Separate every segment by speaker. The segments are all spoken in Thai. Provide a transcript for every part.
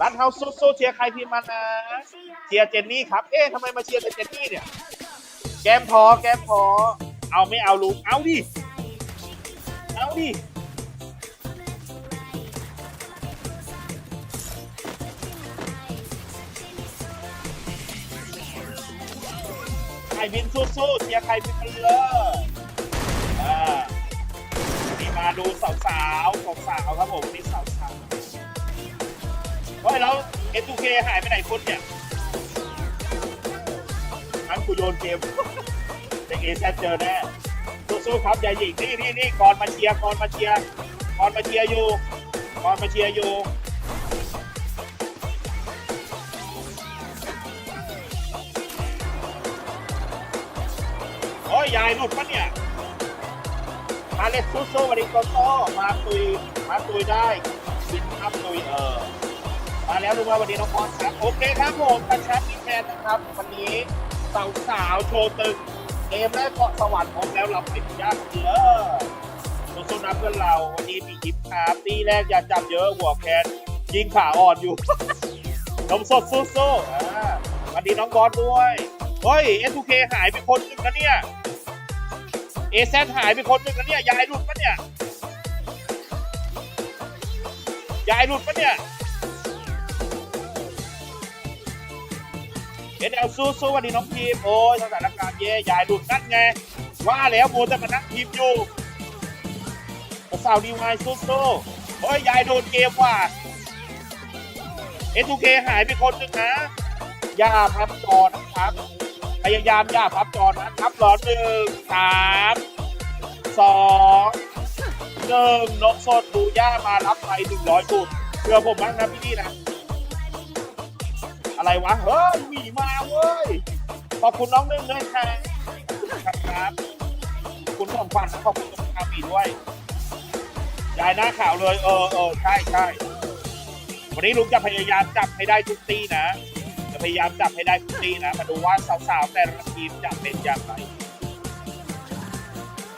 Speaker 1: ร้านเฮาส์สู้ๆเชียร์ใครพิมพ์มานะเชียร์เจนนี่ครับ เอ๊ะทำไมมาเชียร์แต่เจนนี่เนี่ย แก้มพอแก้มพอ เอาไม่เอาลุง เอาดิ เอาดิ ใครบินสู้ๆเชียร์ใครบินกันเลยอ่านี่มาดูสาวสาวสาวสาวๆครับผมนี่สาว เฮ้ยแล้ว S2K หายไปไหนคนเนี่ยงั้นกูโยนเกมเด็กเอแซเจอแน่สู้ๆครับอย่าหยิงนี่นี่นี่ก่อนมาเชียร์ก่อนมาเชียร์ก่อนมาเชียร์อยู่ก่อนมาเชียร์อยู่โอ้ยยายหลุดปะเนี่ยมาเล็ดซูโซวันนี้โตโตมาตุยมาตุยได้บินข้ามตุยเออ มาแล้วดูว่าวันนี้น้องพอสครับโอเคครับผมกระชับมีแทนนะครับ วันนี้สาวสาวโชว์ตึงเกมแรกเกาะสวรรค์พร้อมแล้วเราไปยากเยอะสู้ๆนะเพื่อนเราวันนี้มียิปครับตีแรกอย่าจับเยอะหัวแคนยิงขาอ่อนอยู่นมสดสู้ๆอ่าวันนี้น้องบอลด้วยเฮ้ย S2K หายไปคนหนึ่งนะเนี่ยเอแซหายไปคนหนึ่งนะเนี่ยยายหลุดปะเนี่ยยายหลุดปะเนี่ย เอ็นเอลสู้สู้วันนี้น้องพีม โอ้ยสถานการณ์แย่ยายหลุดนั่นไง ว่าแล้วโมวแต่มานั่งทีมอยู่สาวดีวายสู้สู้เฮ้ยยายโดนเกมว่ะเอทูเคหายไปคนหนึ่งนะอย่าพับจอนะครับ พยายามอย่าพับจอนะครับหลอหนึ่งสามสองหนึ่งนกสดดูย่ามารับไปหนึ่งร้อยบุญเพื่อผมบ้างนะพี่นี่นะ อะไรวะ เฮ้ยหมีมาเว้ย ขอบคุณน้องหนึ่งด้วยครับครับ คุณของขวัญขอบคุณน้องคามีด้วย ยายหน้าข่าวเลย เออเออใช่ใช่วันนี้ลุงจะพยายามจับให้ได้ทุกตีนะ จะพยายามจับให้ได้ทุกทีนะ มาดูว่าสาวๆแต่ละทีมจะเป็นอย่างไร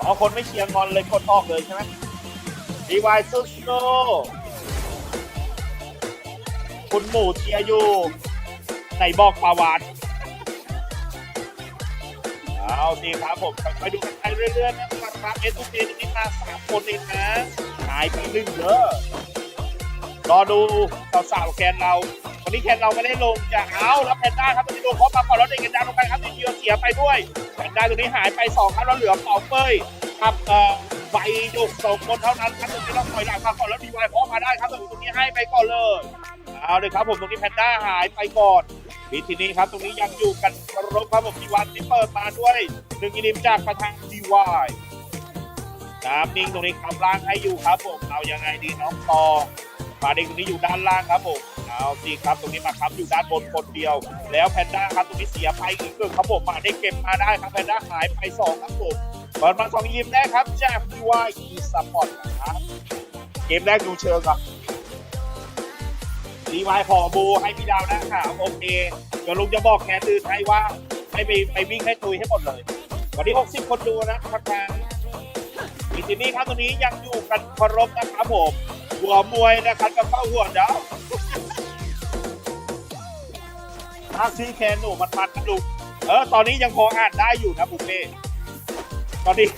Speaker 1: อ๋อคนไม่เชียร์งอนเลยกดออกเลยใช่ไหมดีวายซูสโนคุณหมูเชียร์อยู่ ไหนบอกปาวานเอาสิครับผมไปดูกันไปเรื่อยๆนะครับครับเอสุเจนี่มาสามคนเองนะหายไปหนึ่งเยอรอดูสาวๆแกนเราวันนี้แคนเราไม่ได้ลงจะเอาแล้วแพนด้าครับตอนนี้โดนเคาะมาก่อนแล้วเด็กกันดาลงไปครับทีเดียวเสียไปด้วยแพนด้าตัวนี้หายไปสองครับแล้วเหลือเป่าเป้ยกับเอ่อใบจุกสองคนเท่านั้นครับตรงนี้เราถอยหลังมาก่อนแล้วดีวายเคาะมาได้ครับตรงนี้ให้ไปก่อนเลยเอาเลยครับผมตรงนี้แพนด้าหายไปก่อน ทีทีนี้ครับตรงนี้ยังอยู่กันครบครับผมดีวันที่เปิดมาด้วยหนึ่งอินิมจากประธานดีวายน้ำนิ่งตรงนี้คำล่างให้อยู่ครับผมเอายังไงดีน้องตองมาเด็กตรงนี้อยู่ด้านล่างครับผมเอาสิครับตรงนี้มาครับอยู่ด้านบนคนเดียว แล้วแพนด้าครับตรงนี้เสียไปอีกหนึ่งครับผมมาได้เก็บมาได้ครับแพนด้าหายไปสองครับผมเปิดมาสองยิมแรกครับจากดีวายอีสปอร์ตนะครับเกมแรกดูเชิงครับ ดีวายขอบูให้พี่ดาวนะครับโอเคเดี๋ยวลุงจะบอกแขนตื่นให้ว่าให้ไปไปวิ่งให้ตุยให้หมดเลย วันนี้60 คนดูนะครับทางอีทีนี้ครับตรงนี้ยังอยู่กันเคารพนะครับผมหัวมวยนะครับกับเข้าหัวดาวถ้าซื้อแคนหนูมันมันนะลุงเออ ตอนนี้ยังพออ่านได้อยู่นะบุฟเฟ่ตอนนี้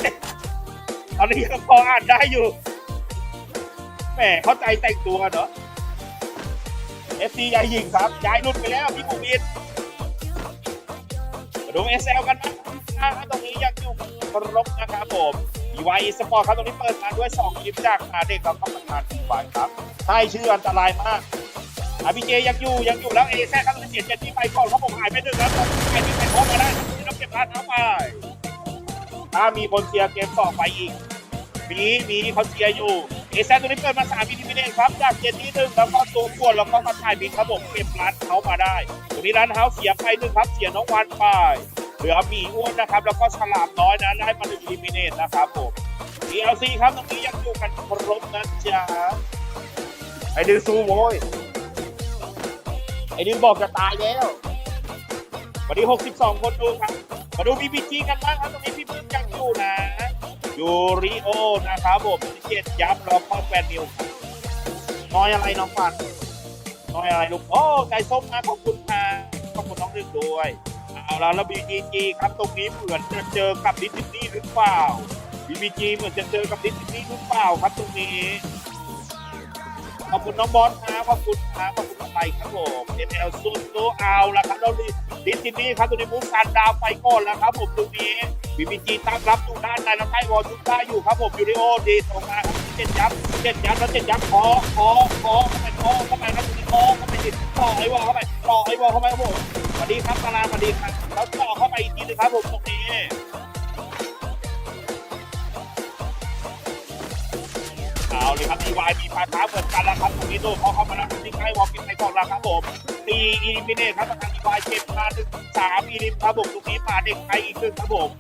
Speaker 1: ตอนนี้ยังพออ่านได้อยู่แหมเข้าใจแต่งตัวเนาะ เอฟซียายหญิงครับย้ายรุ่นไปแล้วพี่บุบินดูเอสเอลกันนะครับตรงนี้ยังอยู่ครบนะครับผมอีวายสปอร์ตครับตรงนี้เปิดมาด้วย2ยิมจากหาเด็กเราเข้ามาทานอีวายครับใช่ชื่ออันตรายมากอาพีเจยังอยู่ยังอยู่แล้วเอแซ่ครับเสียเจ็ดที่ไปก่อนเขาบอกหายไปหนึ่งแล้วหายไปเป็นพร้อมาได้ที่ต้องเก็บร้านเท้าไปถ้ามีคนเชียร์เกมต่อไปอีกมีมีเขาเชียร์อยู่เอแซ่ตัวนี้เปิดมาสามวินิมิเนครับจากเจ็ดที่หนึ่งแล้วก็ตัวปวดแล้วก็มาถ่ายบินครับผมเก็บร้านเขามาได้ตัวนี้ร้านเท้าเสียไปหนึ่งครับเสียน้องวันไปเหลือหมีอ้วนนะครับ แล้วก็ฉลามน้อยนะได้มาหนึ่งอิลิมิเนตนะครับผม DLC ครับตรงนี้ยังอยู่กันครบนะจ๊ะไอ้ดื้อซูโว้ยไอ้นี่บอกจะตายแล้ววันนี้ 62 คนดูครับ มาดู BBG กันบ้างครับตรงนี้พี่พึ่งยังอยู่นะ ยูริโอนะครับผมเจ็ดยับแล้วก็แฟนนิวน้อยอะไรน้องฟันน้อยอะไรลูกโอ้ใจส้มนะขอบคุณค่ะขอบคุณน้องดึกด้วยเอาละแล้วบีจีจีครับตรงนี้เหมือนจะเจอกับดิสนีย์หรือเปล่าบีบีจีเหมือนจะเจอกับดิสนีย์หรือเปล่าครับตรงนี้ขอบคุณน้องบอสครับขอบคุณครับขอบคุณอะไรครับผมเอ็นเอลซูนโซเอาละครับแล้วดิสนีย์ครับตรงนี้มุกซันดาวไปก่อนแล้วครับผมตรงนี้ บีบีจีตั้งรับอยู่ด้านในแล้วใต้วอลชุดได้อยู่ครับผมยูริโอดีตรงมาครับเจ็ดยับเจ็ดยับแล้วเจ็ดยับคอคอคอเข้าไปคอเข้าไปครับตรงนี้คอเข้าไปดิต่อไอ้วอลเข้าไปต่อไอ้วอลเข้าไปครับผมสวัสดีครับตาลาสวัสดีครับแล้วต่อเข้าไปอีกทีนึงครับผมตรงนี้เอาเลยครับมีวายมีพาท้าเหมือนกันแล้วครับตรงนี้โดนเขาเข้ามาแล้วที่ใกล้วอลกินไปก่อนแล้วครับผมตีอีลิมิเนตครับทางอีวายเก็บมาหนึ่งสามอีลิมครับผมตรงนี้มาเด็กไทยอีกหนึ่งครับผม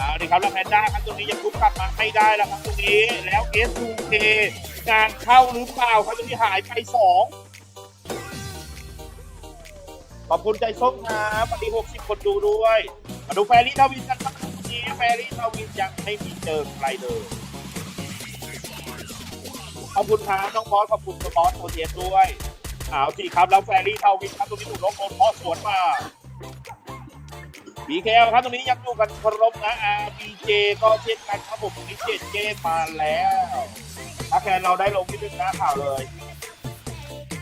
Speaker 1: เอาเลยครับแล้วแพนด้าครับตรงนี้ยังลุกกลับมาไม่ได้แล้วครับตรงนี้ แล้ว S2K งานเข้าหรือเปล่าครับตรงนี้หายไปสองขอบคุณใจส้มครับวันนี้60 คนดูด้วยมาดูแฟรี่ทวินกันครับตรงนี้แฟรี่ทวินยังไม่มีเจอใครเลยขอบคุณครับน้องบอสขอบคุณคุณบอสโอเทียนด้วยเอาสิครับแล้วแฟรี่เทาวินครับตรงนี้ถูกลงโดนเพาะสวนมา บีเคครับตรงนี้ยังอยู่กันครบนะอาบีเจก็เช่นกันครับผมตรงนี้เจ็ดเกมมาแล้วถ้าแคนเราได้ลงที่นึงหน้าข่าวเลย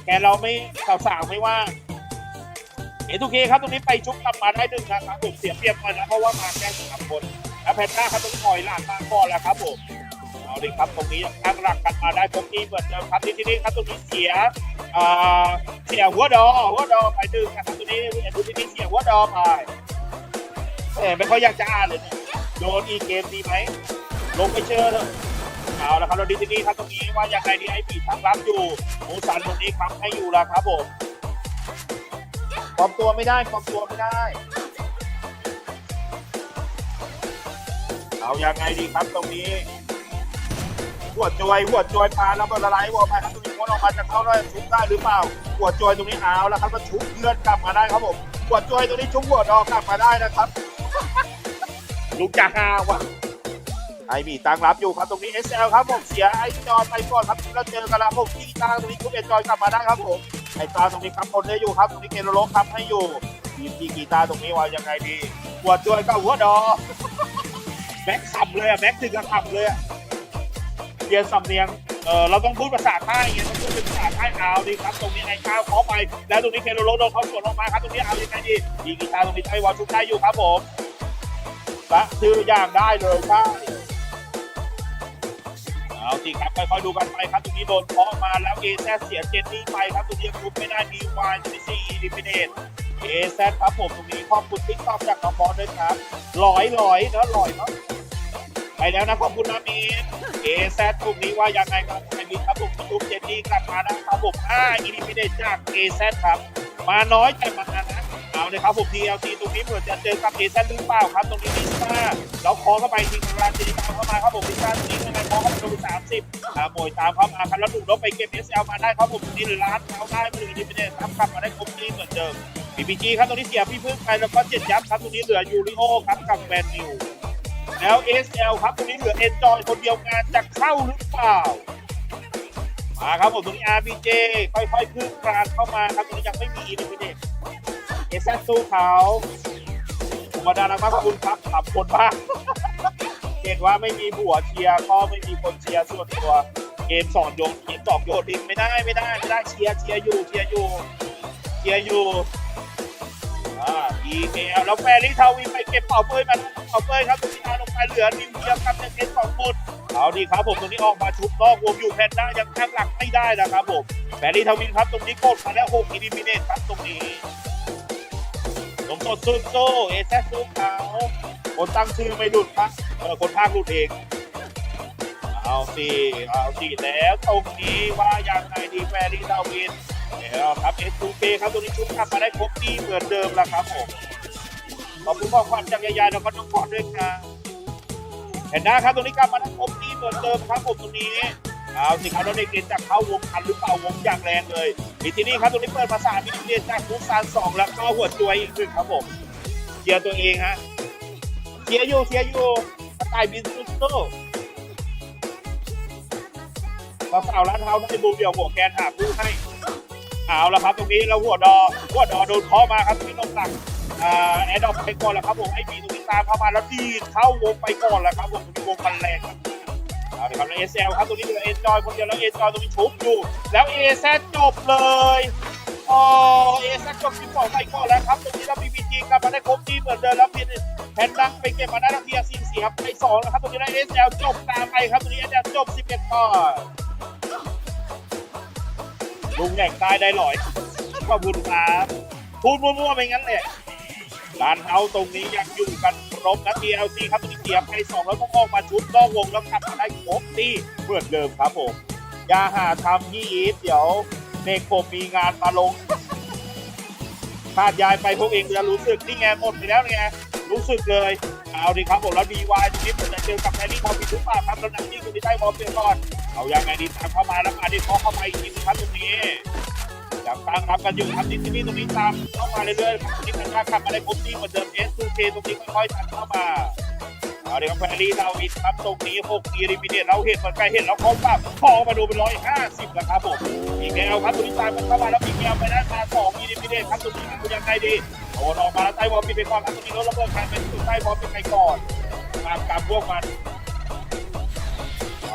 Speaker 1: แคนเราไม่สาวสาวไม่ว่างเอทูเคครับตรงนี้ไปชุบกลับมาได้หนึ่งนะครับผมเสียเปรียบหน่อยนะเพราะว่ามาแค่สามคนแล้วแพนด้าครับตรงนี้ปล่อยหลานมาก่อนแล้วครับผมเอาเลยครับตรงนี้ตั้งหลักกันมาได้ตรงนี้เหมือนเดิมครับที่ที่นี่ครับตรงนี้เสียเสียหัวดอหัวดอไปดึงนะครับตรงนี้เห็นดูที่นี่เสียหัวดอไป แต่ไม่ค่อยอยากจะอ่านเลยเนี่ยโดนอีกเกมดีไหม ลงไปเชื่อเถอะเอาละครับเราดีที่นี่ครับตรงนี้ว่าอย่างไรดีไอ้ปีทั้งรับอยู่หมูสันตรงนี้ครับให้อยู่ล้วครับผมปลอมตัวไม่ได้ปลอมตัวไม่ได้ เอาอยังไงดีครับตรงนี้ หัวจอยหัวจอยปลาแล้วมันละลายหัวไปครับตรงนี้พ้นออกมาจะเข้าได้ชุบได้หรือเปล่า หัวจอยตรงนี้เอาแล้วครับมาชุบเลือนกลับมาได้ครับผมหัวจอยตรงนี้ชุบหัวดอกกลับมาได้นะครับ ลูกจะฮาว่ะไอมีตังรับอยู่ครับตรงนี้ SL ครับผมเสียไอจอยไปก่อนครับแล้วเจอกันแล้วผมที่ตางตรงนี้ชุบเอจอยกลับมาได้ครับผมไอตาตรงนี้ครับคนได้อยู่ครับตรงนี้เกโรโลครับให้อยู่ทีมที่กีตาร์ตรงนี้ว่ายังไงดีหัวจอยกับหัวดอแม็กขับเลยอะแม็กถึงกับขับเลยอะเรียนสำเนียงเออเราต้องพูดภาษาใต้ไงต้องพูดเป็นภาษาใต้เอาดีครับตรงนี้ไอ้ข้าวขอไป แล้วตรงนี้เคโรโลโดนเขาสวนออกมาครับตรงนี้เอายังไงดีดีกีตาร์ตรงนี้ไต้วันชุบได้อยู่ครับผม ละชื่ออย่างได้เลยใช่เอาสิครับค่อยๆดูกันไปครับตรงนี้โดนเคาะมาแล้วเอแซเสียเจนนี่ไปครับตรงนี้คุมไม่ได้มีวายจะได้ซีดิฟิเนตเอแซครับผมตรงนี้ขอบคุณติ๊กต็อกจากน้องบอลด้วยครับลอยลอยเนาะลอยเนาะไปแล้วนะขอบคุณนะมีนเอแซตกลุ่มนี้ว่ายังไงครับไอมีครับผมทุกเจนนี่กลับมานะครับผมห้าอินิมิเดจากเอแซครับมาน้อยแต่มานะ เอาเลยครับผม TLC ตรงนี้เหมือนจะเจอกับเอแซหรือเปล่าครับ ตรงนี้ลิซ่าเราคอเข้าไปทีมงานจีนตามเข้ามาครับผมลิซ่าตรงนี้ยังไงคอเข้าไปตรงสามสิบอ่าโมยตามเข้ามาครับแล้วถูกลบไปเก็บ SL มาได้ครับผมตรงนี้หรือล้านเขาได้มาถึงอินิมิเดครับกลับมาได้ครบทีเหมือนเดิม BBG ครับตรงนี้เสียพี่พึ่งไปแล้วก็เจ็ดยับครับตรงนี้เหลือยูริโอครับกับแมนนิวแล้ว SL ครับตรงนี้เหลือ Enjoy คนเดียวงานจะเข้าหรือเปล่ามาครับผมตรงนี้ RBJ ค่อยๆขึ้นกลางเข้ามาครับตรงนี้ยังไม่มีอินฟินิต เอซสู้เขาธรรมดานะครับคุณครับขับคนบ้างเห็นว่าไม่มีผัวเชียร์ก็ไม่มีคนเชียร์ส่วนตัวเกมสอนโยนเกมตอกโยนดินไม่ได้ไม่ได้ไม่ได้เชียร์เชียร์อยู่เชียร์อยู่เชียร์อยู่อ่า EKL แล้วแฟรี่ทาวินไปเก็บเป่าเป้ยมาเป่าเป้ยครับตรงนี้เอาลงไปเหลือนิวเยียร์ครับในเทสสองคนเอาดีครับผมตรงนี้ออกมาชุบนอกวงอยู่แพนด้ายังข้างหลังไม่ได้นะครับผมแฟรี่ทาวินครับตรงนี้กดมาแล้วหกอินิมิเนตครับตรงนี้ ลงสดซุนโซเอเซซูเขาคนตั้งชื่อไม่หลุดครับเออคนภาคหลุดเอง เอาสิเอาสิแล้วตรงนี้ว่ายังไงดีแฟรี่ทาวินเดียวครับ S2P ครับตรงนี้ชุดกลับมาได้ครบที่เหมือนเดิมแล้วครับผมขอบคุณข้อความจากยายๆแล้วก็น้องพอดด้วยครับเห็นนะครับตรงนี้กลับมาได้ครบที่เหมือนเดิมครับผมตรงนี้ เอาสิครับเราได้เกณฑ์จากเข้าวงทันหรือเปล่าวงอย่างแรงเลยมีที่นี่ครับตรงนี้เปิดภาษามีเรียนจากมุกซานสองแล้วก็หัวจวยอีกหนึ่งครับผมเชียร์ตัวเองฮะเชียร์อยู่เชียร์อยู่สไตล์บินซูโต้สาวๆร้านเท้าได้บูเดียวหัวแกนหาผู้ให้เอาละครับตรงนี้แล้วหัวดอหัวดอโดนเคอมาครับที่ลงหลังแอดดอปไปก่อนแล้วครับผมไอ้บีตรงนี้ตามเข้ามาแล้วดีเข้าวงไปก่อนแล้วครับผมตรงนี้วงมันแรงครับ เอาละครับแล้วเอสเอลครับตรงนี้เหลือเอจอยคนเดียวแล้วเอจอยตรงนี้ชุบอยู่ แล้วเอแซจบเลยอ๋อเอแซจบที่สองไปก่อนแล้วครับตรงนี้เรามีบีจีกลับมาได้ครบที่เหมือนเดิมแล้วพีแพนดังไปเก็บมาได้แล้วพีอาซีเสียบไปสองแล้วครับตรงนี้ได้เอสเอลจบตามไปครับตรงนี้เอสเอลจบสิบเอ็ดต่อลุงแหน่งใต้ได้หลอยขอบคุณครับพูดมั่วๆไปงั้นแหละ ร้านเฮาตรงนี้ยังอยู่กันครบนะ TLC ครับมีเสียบไปสองแล้วต้องออกมาชุดนอกวงแล้วกลับมาได้ครบที่เหมือนเดิมครับผมอย่าหาทำยี่อีฟเดี๋ยวเด็กผมมีงานมาลงขาดยายไปพวกเองจะรู้สึกนี่ไงหมดไปแล้วไงรู้สึกเลยเอาดิครับผมแล้วดีวายตรงนี้ผมจะเจอกับแฮร์รี่ทอมมีทุกป่าครับแล้วนักที่คุณที่ได้บอลเปลี่ยนก่อนเอายังไงดีตามเข้ามาแล้วมาดิเคาเข้ามาอีกทีนึงครับตรงนี้ ยังตั้งรับกันอยู่ครับที่นี่ตรงนี้ตามเข้ามาเรื่อยๆครับตรงนี้กันขับมาได้ครบที่เหมือนเดิม S2K ตรงนี้ค่อยๆตัดเข้ามาเอาเดี๋ยวครับแฟรี่ดาวิดครับตรงนี้6กีริมิเนตเราเห็นมันใกล้เห็นแล้วเขาแบบพอมาดูเป็นร้อยห้าสิบแล้วครับผมมีกแกวครับตรงนี้ตามมันเข้ามาแล้วมีกแกวไปด้านมาสองกีริมิเนตครับตรงนี้เอายังไงดีโอนออกมาแล้วใต้บอลปิดไปก่อนครับตรงนี้รถระเบิดใครเป็นใต้บอลปิดไปก่อนตามกลับพวกมัน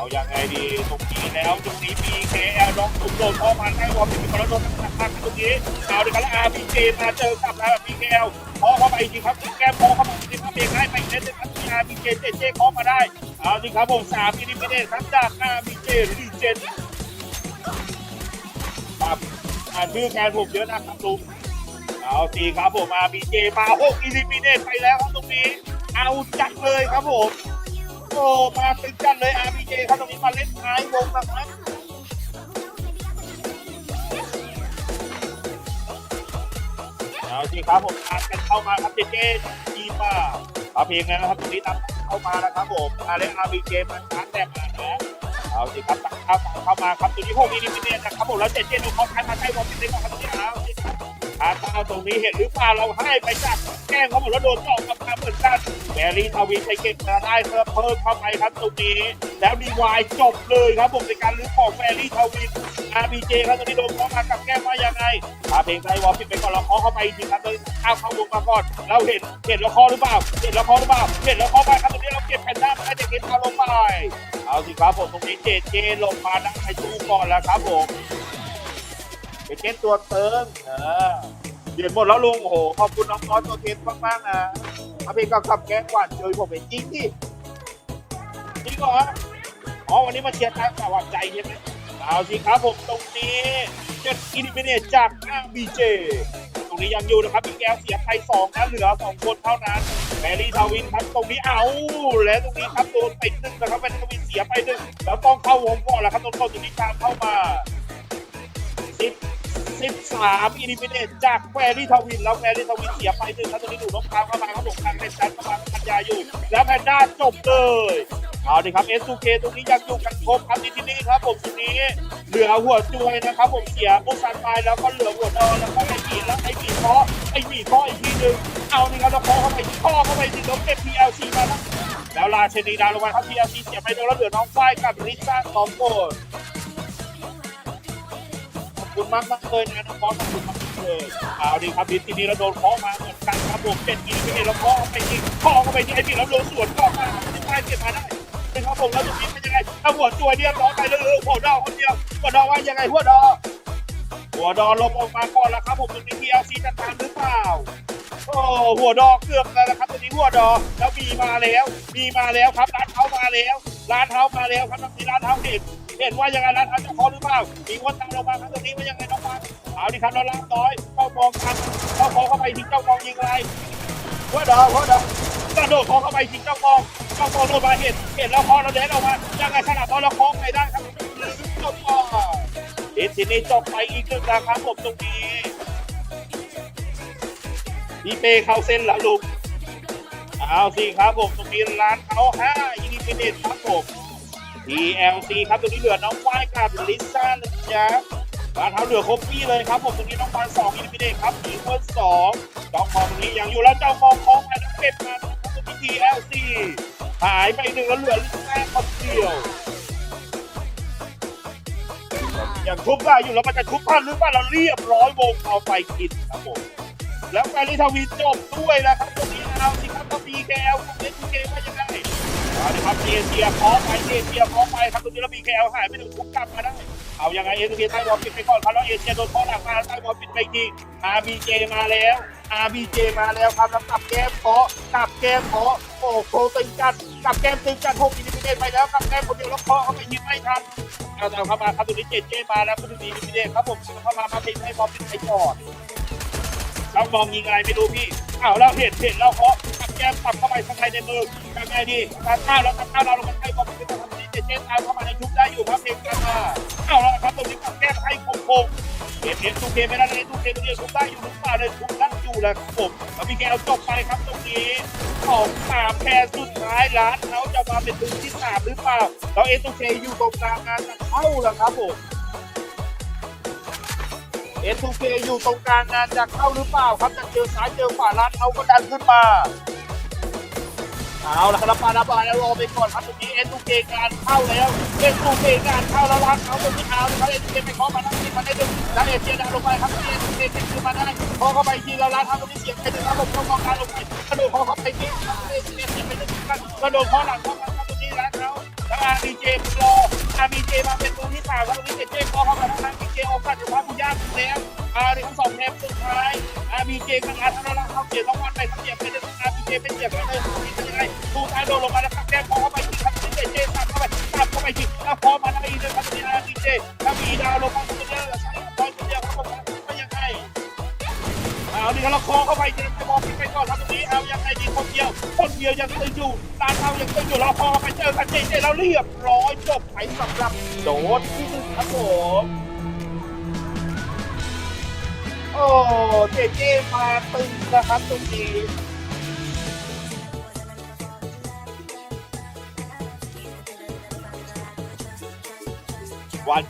Speaker 1: เอายังไงดีตรงนี้แล้วตรงนี้มี KL น้องสุดโดนเข้ามาให้วอลเป็นคนละโดนตักตักตรงนี้เอาดีกันแล้ว RPJ มาเจอกับแล้ว PKL พอเข้าไปจริงครับแก้มพอเข้ามาจริงครับเบรกให้ไปเล่นเลยครับ RPJ เจเจเข้ามาได้เอาสิครับผมสามมิลลิเมตรครับจาก RPJ รีเจนครับอ่านชื่อแคนผมเยอะนะครับลุงเอาสิครับผม RPJ มา6มิลลิเมตรไปแล้วครับตรงนี้ เอาจัดเลยครับผม โอ้มาตึงกันเลย RPJ ครับตรงนี้มาเล่นท้ายวงนะครับเอาสิครับผมตามกันเข้ามาครับเจเจจีมาเอาเพลงนะครับตรงนี้ตามเข้ามานะครับผมมาเล่น RPJ มาชาร์จแต่มานะเอาสิครับตามเข้าเข้ามาครับตรงนี้พวกนี้นี่เนี่ยนะครับผมแล้วเจเจดูเขาใช้มาใช้บอลเป็นเล็กครับตรงนี้เอาสิครับ อาตาตรงนี้เห็นหรือเปล่าเราให้ไปจากแก้งเขาหมดแล้วโดนตอกกับมาเหมือนกันแมรี่ทวีไปเก็บมาได้เพิ่มเพิ่มเข้าไปครับตรงนี้ แล้วดีวายจบเลยครับผมในการลื้อของแมรี่ทวีอาร์บีเจครับตอนนี้โดนเคามากับแก้มว่ายังไงอาเพลงไทยวอลปิดไปก่อนเราเคาะเข้าไปจริงครับเลยข้าวเข้าวงมาก่อนเราเห็นเห็นล้วเคาะหรือเปล่าเห็นล้วเคาะหรือเปล่าเห็นล้วเคาะไปครับตรงนี้เราเก็บแพนด้ามาได้แต่เก็บเอาลงไปเอาสิครับผมตรงนี้เจเจลงมาดังไอตู้ก่อนแล้วครับผม เจเจตัวเติมเออเดือดหมดแล้วลุงโอ้โหขอบคุณน้องน้อยตัวเทสมากๆนะอาเพลงก็ขับแก้กวาดเจอผมเป็นจริงที่จริงเหรออ๋อวันนี้มาเชียร์ทางสวัสดิ์ใจใช่ไหมเอาสิครับผมตรงนี้เจ็ดอินฟินิตจากอ้าบีเจตรงนี้ยังอยู่นะครับมีแก้วเสียไทยสองนะเหลือสองคนเท่านั้นแมรี่ทาวินครับตรงนี้เอาและตรงนี้ครับโดนไปหนึ่งนะครับแมรี่ทาวินเสียไปหนึ่งแล้วต้องเข้าวงก่อนแล้วครับตรงเข้าตรงนี้ตามเข้ามาสิบ 13อินิมิเนตจากแฟรี่ทวิน แล้วแฟรี่ทวินเสียไปหนึ่งครับตรงนี้ดูน้องพาวเข้ามาครับผมทางเป็นชั้นเข้ามาพันยาอยู่ แล้วแพนด้าจบเลยเอาดิครับเอสทูเคตรงนี้ยังอยู่กันครบครับที่ที่นี่ครับผมตรงนี้เหลือหัวจวยนะครับ ผมเสียบุกซันไปแล้วก็เหลือหัวดอนแล้วก็ไอบีแล้วไอบีเคาะไอบีเคาะอีกทีหนึ่งเอานี่ครับแล้วเคาะเข้าไปเคาะเข้าไปถึงแล้วเก็บ PLC มาแล้วแล้วลาเชนีดาลงมาครับ PLC เสียไปโดนแล้วเหลือน้องฝ้ายกับริซ่าสองคน คุณมากมากเลยนะน้องบอสขอบคุณมากเลยเอาดีครับดิสทีนี้เราโดนเคาะมาเหมือนกันครับผมเป็นกีไปเองแล้วเคาะไปอีกเคาะเข้าไปที่ไอ้พี่แล้วโดนสวนเคาะมาไม่ได้เก็บมาได้เป็นครับผมแล้วตรงนี้เป็นยังไงถ้าหัวจวเรียร้อยไปเลยเออหัวดอคนเดียวหัวดอว่ายังไงหัวดอหัวดอลบออกมาก่อนแล้วครับผมตรงนี้ทีเอลซีจะตามหรือเปล่าโอ้หัวดอเกือบแล้วนะครับตรงนี้หัวดอแล้วมีมาแล้ว มีมาแล้วครับร้านเท้ามาแล้วร้านเท้ามาแล้วครับตรงนี้ร้านเท้าเห็น เห็นว่ายังไงร้านเท้าจะเคาะหรือเปล่า มีคนตามลงมาครับตรงนี้ว่ายังไงน้องฟังเอาดิครับแล้วลาบน้อยเจ้ามองทันเจ้ามองเข้าไปทิ้งเจ้ามองยิงอะไรหัวดอกหัวดอกกระโดดเคาะเข้าไปทิ้งเจ้ามองเจ้ามองโดนมาเห็นเห็นแล้วเคาะแล้วเดินออกมายังไงขนาดตอนเราเคาะไปได้ครับหรือจบก่อนเอ็นทีนี้จบไปอีกหนึ่งนะครับผมตรงนี้พี่เป้เข้าเส้นแล้วลุงเอาสิครับผมตรงนี้ร้านเขาห้าอินดิเพนเดนครับผม TLC ครับตรงนี้เหลือน้องฝ้ายกับลิซ่านะจ๊ะร้านเท้าเหลือครบพี่เลยครับผมตรงนี้น้องฟานสองอินฟิเดตครับหญิงคนสองน้องมองตรงนี้ยังอยู่แล้วเจ้ามองคล้องไปน้องเป็ดมาตรงนี้ TLC หายไปหนึ่งแล้วเหลือลิซ่าคนเดียวยังทุบได้อยู่แล้วมันจะทุบทันหรือเปล่าเราเรียบร้อยวงเอาไปกินครับผมแล้วการลิทวีจบด้วยนะครับตรงนี้เอาสิครับก็มีแกลตรงนี้คือเกมว่ายังไง เอาละครับเอเชียพร้อมไปเอเชียพร้อมไปครับตรงนี้แล้วมีแกลหายไปหนึ่งทุบกลับมาได้เอายังไงเอเชียใต้บอลปิดไปก่อนครับแล้วเอเชียโดนข้อหลังมาใต้บอลปิดไปทีอาร์บีเจมาแล้ว RBJ มาแล้วครับแล้วกับแก้มเคาะกับแก้มเคาะโอ้โหตึงจัดกับแก้มตึงจัดหกมิลลิเมตรไปแล้วกับแก้มคนเดียวแล้วเคาะเข้าไปยิงไม่ทันเอาเอาเข้ามาครับตรงนี้เจเจมาแล้วคุณดีมิลลิเมตรครับผมเข้ามามาเป็นให้บอลเป็นไอ้จอด แล้วมองยิงอะไรไม่รู้พี่อ้าวแล้วเห็นเห็นแล้วเคาะกับแก้มปักเข้าไปข้างในในมือยังไงดีตัดข้าวแล้วตัดข้าวเราลงมาให้บอลเป็นทำนี้เจเอาเข้ามาในชุบได้อยู่ครับเพลงกันมาเอาแล้วครับตรงนี้กับแก้มให้คงคงเอฟเอฟตูเคไม่ได้เลยตูเคตรงนี้ทุบได้อยู่หรือเปล่าเลยทุบได้อยู่แหล้วครับผมแล้วมีแกเอาจบไปครับตรงนี้ของสามแพรสุดท้ายร้านเขาจะมาเป็นถึงที่สามหรือเปล่าแล้วเอฟตูเคอยู่ตรงกลางงานะเข้าแล้วครับผม เอฟตูเคอยู่ตรงกลางงานจะเข้าหรือเปล่าครับจะเจอซ้ายเจอขวาร้านเขาก็ดันขึ้นมาเอาละครับปานาบายแล้วรอไปก่อนครับตรงนี้เอทูเคการเข้าแล้วเอทูเคการเข้าแล้วร้านเขาตรงนี้เอาเลยครับเอทูเคไปเคาะมาทั้งทีมาได้ดึงแล้วเอเชียดาวลงไปครับเอทูเคเก็บขึ้นมาได้พอเข้าไปทีแล้วร้านเขาตรงนี้เสียบไปดึงครับผมเข้ากองกางลงไปกระโดดพอเข้าไปทีเอเชียเสียบไปดึงกันกระโดดพอหลังเข้ามา แล้วอาร์บีเจรออาร์บีเจมาเป็นตัวที่สามครับตรงนี้เจเจพอเข้ามาทางอาร์บีเจโอกาสจะพาคุณยากแล้วอาร์ดีทั้งสองแทมสุดท้ายอาร์บีเจกับอาร์ทาราเขาเสียต้องวันไปเขาเสียบไปดึงอาร์บีเจเป็นเสียบแล้วเลยเป็นยังไงดูทายโดนลงมาแล้วครับแก้มพอเข้าไปทีครับเจเจตัดเข้าไปตัดเข้าไปทีแล้วพอมาได้อีกเลยครับทีอาร์ดีเจถ้ามีดาวลงมาตัวเดียวบอลตัวเดี เอาดิครับเราคอเข้าไปเจจะมองไปก่อนครับตรงนี้เอายังไงดีคนเดียว คนเดียวยังตึงอยู่ตาเท้ายังตึงอยู่เราคอไปเจอกันเจเจเราเรียบร้อยจบไปสำหรับโดดที่หนึ่งครับผมโอ้เจเจมาตึงนะครับตรงนี้